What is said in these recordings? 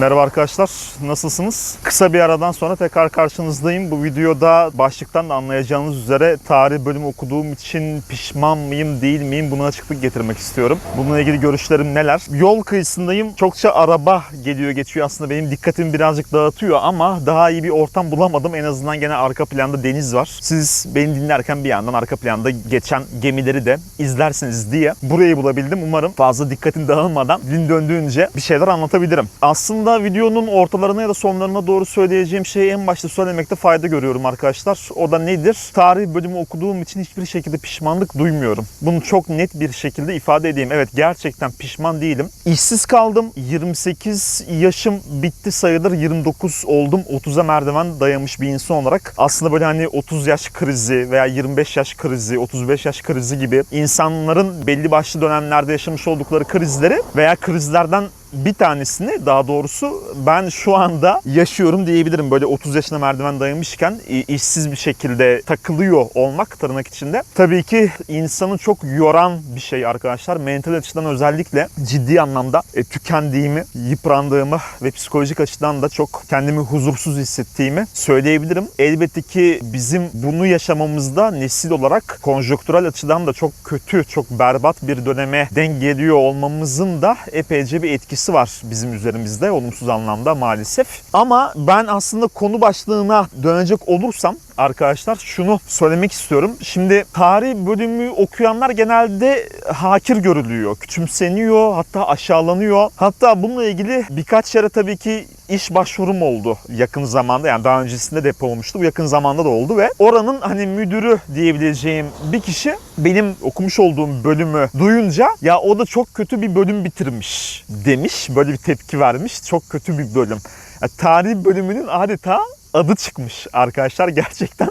Merhaba arkadaşlar, nasılsınız? Kısa bir aradan sonra tekrar karşınızdayım. Bu videoda başlıktan da anlayacağınız üzere tarih bölümü okuduğum için pişman mıyım, değil miyim buna açıklık getirmek istiyorum. Bununla ilgili görüşlerim neler? Yol kıyısındayım. Çokça araba geliyor geçiyor aslında benim dikkatimi birazcık dağıtıyor ama daha iyi bir ortam bulamadım. En azından gene arka planda deniz var. Siz beni dinlerken bir yandan arka planda geçen gemileri de izlersiniz diye burayı bulabildim. Umarım fazla dikkatin dağılmadan din döndüğünce bir şeyler anlatabilirim. Aslında videonun ortalarına ya da sonlarına doğru söyleyeceğim şeyi en başta söylemekte fayda görüyorum arkadaşlar. O da nedir? Tarih bölümü okuduğum için hiçbir şekilde pişmanlık duymuyorum. Bunu çok net bir şekilde ifade edeyim. Evet gerçekten pişman değilim. İşsiz kaldım. 28 yaşım bitti sayılır. 29 oldum. 30'a merdiven dayamış bir insan olarak. Aslında böyle hani 30 yaş krizi veya 25 yaş krizi, 35 yaş krizi gibi insanların belli başlı dönemlerde yaşamış oldukları krizleri veya krizlerden bir tanesini daha doğrusu ben şu anda yaşıyorum diyebilirim. Böyle 30 yaşına merdiven dayamışken işsiz bir şekilde takılıyor olmak tırnak içinde. Tabii ki insanı çok yoran bir şey arkadaşlar. Mental açıdan özellikle ciddi anlamda e, tükendiğimi, yıprandığımı ve psikolojik açıdan da çok kendimi huzursuz hissettiğimi söyleyebilirim. Elbette ki bizim bunu yaşamamızda nesil olarak konjonktürel açıdan da çok kötü, çok berbat bir döneme denk geliyor olmamızın da epeyce bir etkisi var bizim üzerimizde olumsuz anlamda maalesef. Ama ben aslında konu başlığına dönecek olursam arkadaşlar şunu söylemek istiyorum. Şimdi tarih bölümü okuyanlar genelde hakir görülüyor, küçümseniyor, hatta aşağılanıyor. Hatta bununla ilgili birkaç yere tabii ki iş başvurum oldu yakın zamanda. Yani daha öncesinde de olmuştu. Bu yakın zamanda da oldu ve oranın hani müdürü diyebileceğim bir kişi benim okumuş olduğum bölümü duyunca ya o da çok kötü bir bölüm bitirmiş demiş. Böyle bir tepki vermiş. Çok kötü bir bölüm. Ya, tarih bölümünün adeta adı çıkmış arkadaşlar gerçekten.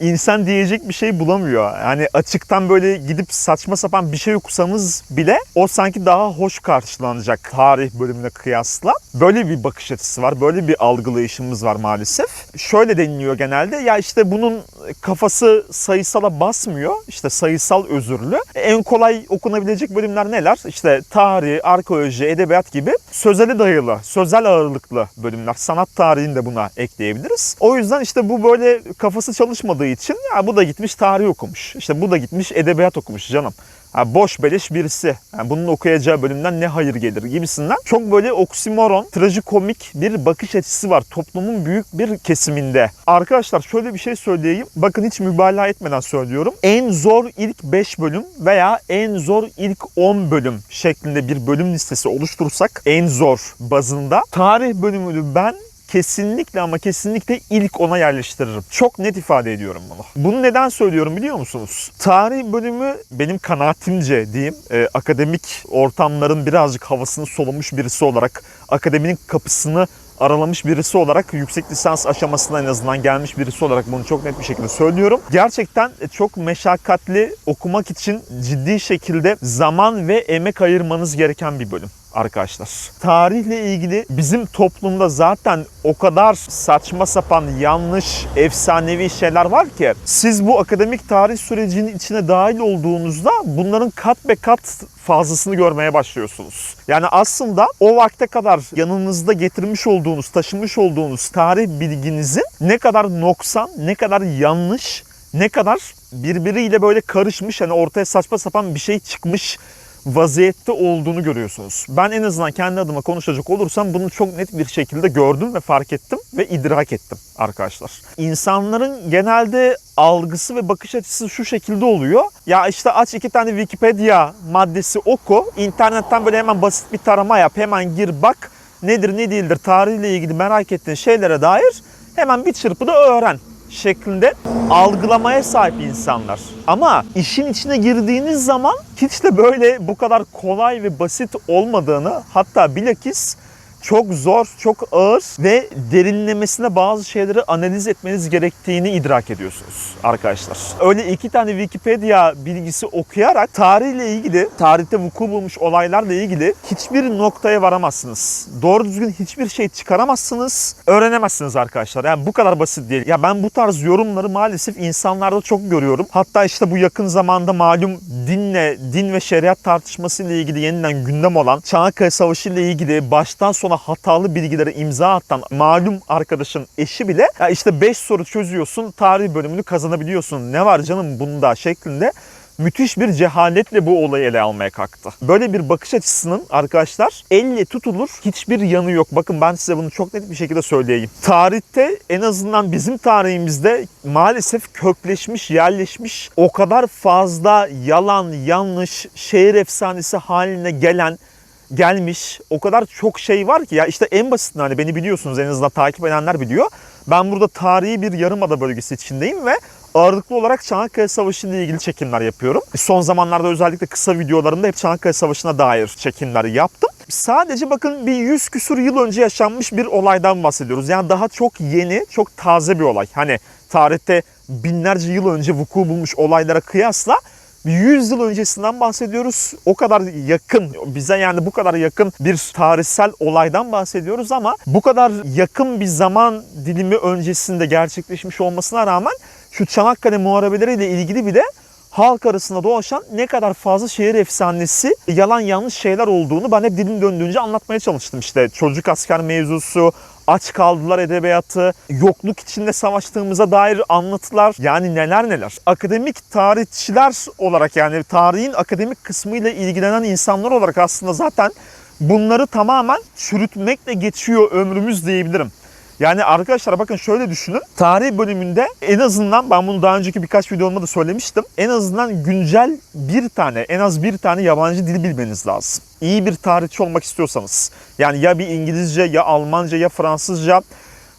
İnsan diyecek bir şey bulamıyor. Yani açıktan böyle gidip saçma sapan bir şey okusanız bile o sanki daha hoş karşılanacak tarih bölümüne kıyasla. Böyle bir bakış açısı var. Böyle bir algılayışımız var maalesef. Şöyle deniliyor genelde. Ya işte bunun kafası sayısala basmıyor. İşte sayısal özürlü. En kolay okunabilecek bölümler neler? İşte tarih, arkeoloji, edebiyat gibi sözele dayalı, sözel ağırlıklı bölümler. Sanat tarihini de buna ekleyebiliriz. O yüzden işte bu böyle kafası çalışmadığı için ya bu da gitmiş tarih okumuş. İşte bu da gitmiş edebiyat okumuş canım. Ha, boş beleş birisi. Yani bunun okuyacağı bölümden ne hayır gelir gibisinden. Çok böyle oksimoron, trajikomik bir bakış açısı var toplumun büyük bir kesiminde. Arkadaşlar şöyle bir şey söyleyeyim. Bakın hiç mübalağa etmeden söylüyorum. En zor ilk 5 bölüm veya en zor ilk 10 bölüm şeklinde bir bölüm listesi oluşturursak en zor bazında tarih bölümünü ben kesinlikle ama kesinlikle ilk ona yerleştiririm. Çok net ifade ediyorum bunu. Bunu neden söylüyorum biliyor musunuz? Tarih bölümü benim kanaatimce diyeyim e, akademik ortamların birazcık havasını solamış birisi olarak akademinin kapısını aralamış birisi olarak yüksek lisans aşamasına en azından gelmiş birisi olarak bunu çok net bir şekilde söylüyorum. Gerçekten çok meşakkatli okumak için ciddi şekilde zaman ve emek ayırmanız gereken bir bölüm arkadaşlar. Tarihle ilgili bizim toplumda zaten o kadar saçma sapan yanlış, efsanevi şeyler var ki siz bu akademik tarih sürecinin içine dahil olduğunuzda bunların kat be kat fazlasını görmeye başlıyorsunuz. Yani aslında o vakte kadar yanınızda getirmiş olduğunuz, taşımış olduğunuz tarih bilginizin ne kadar noksan, ne kadar yanlış, ne kadar birbiriyle böyle karışmış, hani ortaya saçma sapan bir şey çıkmış vaziyette olduğunu görüyorsunuz. Ben en azından kendi adıma konuşacak olursam bunu çok net bir şekilde gördüm ve fark ettim ve idrak ettim arkadaşlar. İnsanların genelde algısı ve bakış açısı şu şekilde oluyor. Ya işte aç iki tane Wikipedia maddesi oku. internetten böyle hemen basit bir tarama yap. Hemen gir bak nedir ne değildir tarihle ilgili merak ettiğin şeylere dair hemen bir çırpıda öğren şeklinde algılamaya sahip insanlar. Ama işin içine girdiğiniz zaman hiç de böyle bu kadar kolay ve basit olmadığını hatta bilakis çok zor, çok ağır ve derinlemesine bazı şeyleri analiz etmeniz gerektiğini idrak ediyorsunuz arkadaşlar. Öyle iki tane Wikipedia bilgisi okuyarak tarihle ilgili, tarihte vuku bulmuş olaylarla ilgili hiçbir noktaya varamazsınız. Doğru düzgün hiçbir şey çıkaramazsınız, öğrenemezsiniz arkadaşlar. Yani bu kadar basit değil. Ya ben bu tarz yorumları maalesef insanlarda çok görüyorum. Hatta işte bu yakın zamanda malum dinle, din ve şeriat tartışması ile ilgili yeniden gündem olan Çanakkale Savaşı ile ilgili baştan sona hatalı bilgilere imza atan malum arkadaşın eşi bile ya işte 5 soru çözüyorsun tarih bölümünü kazanabiliyorsun. Ne var canım bunda şeklinde müthiş bir cehaletle bu olayı ele almaya kalktı. Böyle bir bakış açısının arkadaşlar elle tutulur hiçbir yanı yok. Bakın ben size bunu çok net bir şekilde söyleyeyim. Tarihte en azından bizim tarihimizde maalesef kökleşmiş, yerleşmiş o kadar fazla yalan, yanlış, şehir efsanesi haline gelen gelmiş. O kadar çok şey var ki ya işte en basitinden hani beni biliyorsunuz en azından takip edenler biliyor. Ben burada tarihi bir yarımada bölgesi içindeyim ve ağırlıklı olarak Çanakkale Savaşı ile ilgili çekimler yapıyorum. Son zamanlarda özellikle kısa videolarımda hep Çanakkale Savaşı'na dair çekimler yaptım. Sadece bakın bir 100 küsur yıl önce yaşanmış bir olaydan bahsediyoruz. Yani daha çok yeni, çok taze bir olay. Hani tarihte binlerce yıl önce vuku bulmuş olaylara kıyasla 100 yıl öncesinden bahsediyoruz. O kadar yakın, bize yani bu kadar yakın bir tarihsel olaydan bahsediyoruz ama bu kadar yakın bir zaman dilimi öncesinde gerçekleşmiş olmasına rağmen şu Çanakkale muharebeleriyle ilgili bile halk arasında dolaşan ne kadar fazla şehir efsanesi, yalan yanlış şeyler olduğunu ben hep dilim döndüğünce anlatmaya çalıştım. İşte çocuk asker mevzusu, aç kaldılar edebiyatı, yokluk içinde savaştığımıza dair anlatılar yani neler neler. Akademik tarihçiler olarak yani tarihin akademik kısmıyla ilgilenen insanlar olarak aslında zaten bunları tamamen çürütmekle geçiyor ömrümüz diyebilirim. Yani arkadaşlar bakın şöyle düşünün. Tarih bölümünde en azından ben bunu daha önceki birkaç videomda da söylemiştim. En azından güncel bir tane, en az bir tane yabancı dil bilmeniz lazım. İyi bir tarihçi olmak istiyorsanız. Yani ya bir İngilizce, ya Almanca, ya Fransızca.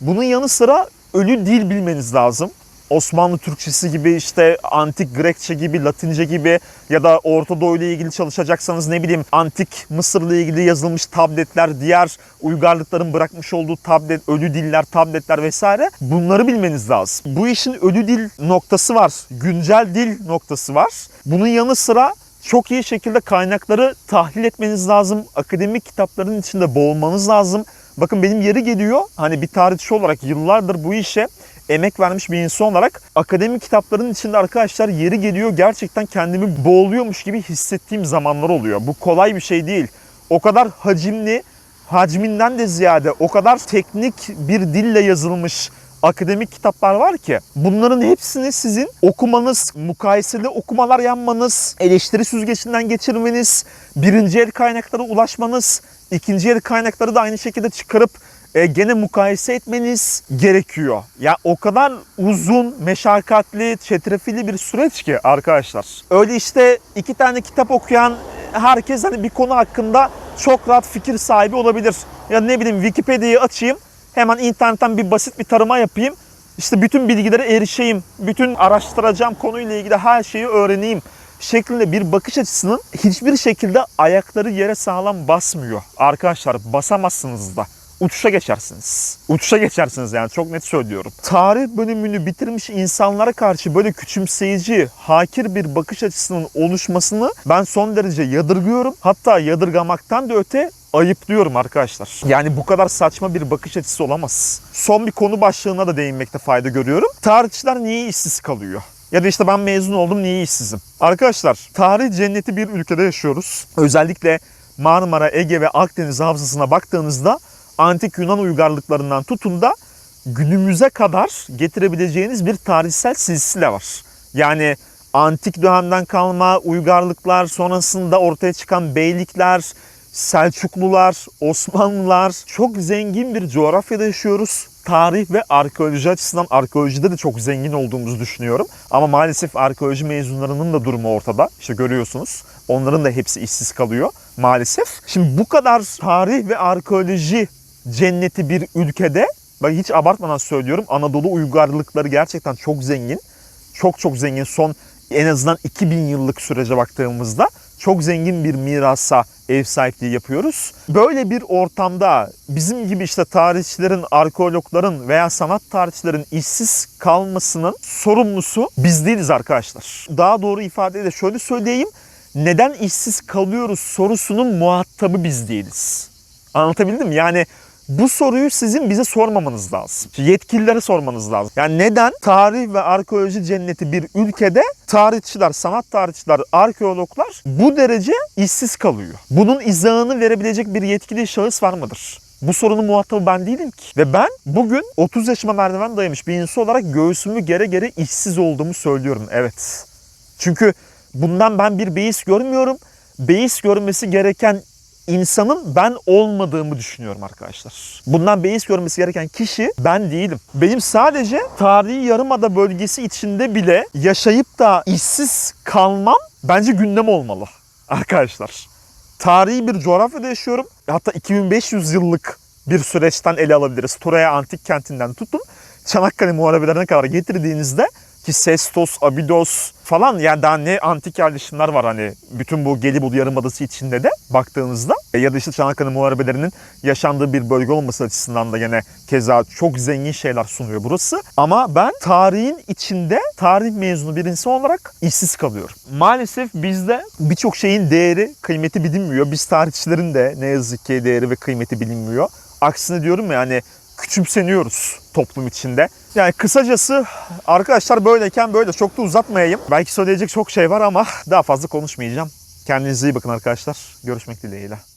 Bunun yanı sıra ölü dil bilmeniz lazım. Osmanlı Türkçesi gibi işte antik Grekçe gibi, Latince gibi ya da Orta Doğu ile ilgili çalışacaksanız ne bileyim antik Mısır'la ilgili yazılmış tabletler, diğer uygarlıkların bırakmış olduğu tablet, ölü diller, tabletler vesaire bunları bilmeniz lazım. Bu işin ölü dil noktası var, güncel dil noktası var. Bunun yanı sıra çok iyi şekilde kaynakları tahlil etmeniz lazım. Akademik kitapların içinde boğulmanız lazım. Bakın benim yeri geliyor hani bir tarihçi olarak yıllardır bu işe emek vermiş bir insan olarak akademik kitapların içinde arkadaşlar yeri geliyor gerçekten kendimi boğuluyormuş gibi hissettiğim zamanlar oluyor. Bu kolay bir şey değil. O kadar hacimli, hacminden de ziyade o kadar teknik bir dille yazılmış akademik kitaplar var ki bunların hepsini sizin okumanız, mukayeseli okumalar yapmanız, eleştiri süzgecinden geçirmeniz, birinci el kaynaklara ulaşmanız, ikinci el kaynakları da aynı şekilde çıkarıp e, gene mukayese etmeniz gerekiyor. Ya o kadar uzun, meşakkatli, çetrefilli bir süreç ki arkadaşlar. Öyle işte iki tane kitap okuyan herkes hani bir konu hakkında çok rahat fikir sahibi olabilir. Ya ne bileyim Wikipedia'yı açayım, hemen internetten bir basit bir tarama yapayım. İşte bütün bilgilere erişeyim, bütün araştıracağım konuyla ilgili her şeyi öğreneyim şeklinde bir bakış açısının hiçbir şekilde ayakları yere sağlam basmıyor. Arkadaşlar basamazsınız da uçuşa geçersiniz. Uçuşa geçersiniz yani çok net söylüyorum. Tarih bölümünü bitirmiş insanlara karşı böyle küçümseyici, hakir bir bakış açısının oluşmasını ben son derece yadırgıyorum. Hatta yadırgamaktan da öte ayıplıyorum arkadaşlar. Yani bu kadar saçma bir bakış açısı olamaz. Son bir konu başlığına da değinmekte fayda görüyorum. Tarihçiler niye işsiz kalıyor? Ya da işte ben mezun oldum niye işsizim? Arkadaşlar tarih cenneti bir ülkede yaşıyoruz. Özellikle Marmara, Ege ve Akdeniz havzasına baktığınızda antik Yunan uygarlıklarından tutun da günümüze kadar getirebileceğiniz bir tarihsel silsile var. Yani antik dönemden kalma uygarlıklar sonrasında ortaya çıkan beylikler, Selçuklular, Osmanlılar çok zengin bir coğrafyada yaşıyoruz. Tarih ve arkeoloji açısından arkeolojide de çok zengin olduğumuzu düşünüyorum. Ama maalesef arkeoloji mezunlarının da durumu ortada. İşte görüyorsunuz. Onların da hepsi işsiz kalıyor maalesef. Şimdi bu kadar tarih ve arkeoloji cenneti bir ülkede ben hiç abartmadan söylüyorum Anadolu uygarlıkları gerçekten çok zengin. Çok çok zengin son en azından 2000 yıllık sürece baktığımızda çok zengin bir mirasa ev sahipliği yapıyoruz. Böyle bir ortamda bizim gibi işte tarihçilerin, arkeologların veya sanat tarihçilerin işsiz kalmasının sorumlusu biz değiliz arkadaşlar. Daha doğru ifadeyle şöyle söyleyeyim. Neden işsiz kalıyoruz sorusunun muhatabı biz değiliz. Anlatabildim mi? Yani bu soruyu sizin bize sormamanız lazım. Yetkililere sormanız lazım. Yani neden tarih ve arkeoloji cenneti bir ülkede tarihçiler, sanat tarihçiler, arkeologlar bu derece işsiz kalıyor? Bunun izahını verebilecek bir yetkili şahıs var mıdır? Bu sorunun muhatabı ben değilim ki. Ve ben bugün 30 yaşıma merdiven dayamış bir insan olarak göğsümü gere gere işsiz olduğumu söylüyorum. Evet. Çünkü bundan ben bir beis görmüyorum. Beis görmesi gereken insanın ben olmadığımı düşünüyorum arkadaşlar. Bundan beis görmesi gereken kişi ben değilim. Benim sadece tarihi yarımada bölgesi içinde bile yaşayıp da işsiz kalmam bence gündem olmalı arkadaşlar. Tarihi bir coğrafyada yaşıyorum. Hatta 2500 yıllık bir süreçten ele alabiliriz. Turaya antik kentinden tutun Çanakkale muharebelerine kadar getirdiğinizde ki Sestos, Abidos falan yani daha ne antik yerleşimler var hani bütün bu Gelibolu Yarımadası içinde de baktığınızda E, ya da işte Çanakkale muharebelerinin yaşandığı bir bölge olması açısından da gene keza çok zengin şeyler sunuyor burası. Ama ben tarihin içinde tarih mezunu bir insan olarak işsiz kalıyorum. Maalesef bizde birçok şeyin değeri, kıymeti bilinmiyor. Biz tarihçilerin de ne yazık ki değeri ve kıymeti bilinmiyor. Aksine diyorum ya hani küçümseniyoruz toplum içinde. Yani kısacası arkadaşlar böyleyken böyle çok da uzatmayayım. Belki söyleyecek çok şey var ama daha fazla konuşmayacağım. Kendinize iyi bakın arkadaşlar. Görüşmek dileğiyle.